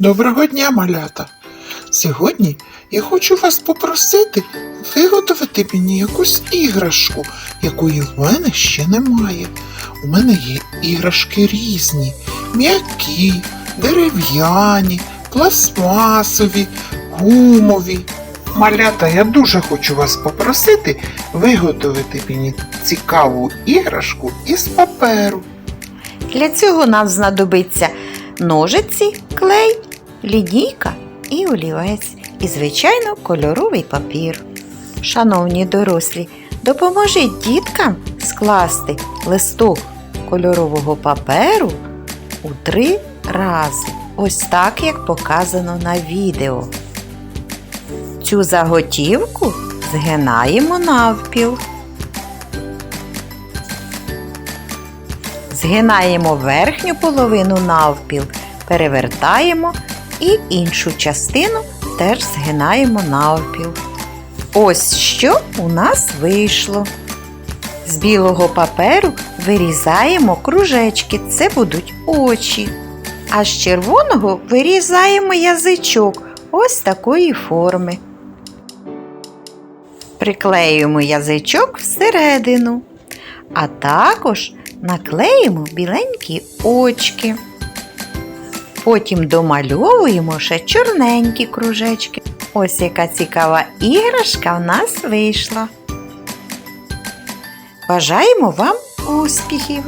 Доброго дня, малята! Сьогодні я хочу вас попросити виготовити мені якусь іграшку, якої в мене ще немає. У мене є іграшки різні: м'які, дерев'яні, пластмасові, гумові. Малята, я дуже хочу вас попросити виготовити мені цікаву іграшку із паперу. Для цього нам знадобиться ножиці, клей, лінійка і олівець. І, звичайно, кольоровий папір. Шановні дорослі, допоможіть діткам скласти листок кольорового паперу у три рази. Ось так, як показано на відео. Цю заготівку згинаємо навпіл. Згинаємо верхню половину навпіл, перевертаємо і іншу частину теж згинаємо навпіл. Ось що у нас вийшло. З білого паперу вирізаємо кружечки, це будуть очі. А з червоного вирізаємо язичок ось такої форми. Приклеюємо язичок всередину, а також наклеїмо біленькі очки. Потім домальовуємо ще чорненькі кружечки. Ось яка цікава іграшка в нас вийшла. Бажаємо вам успіхів!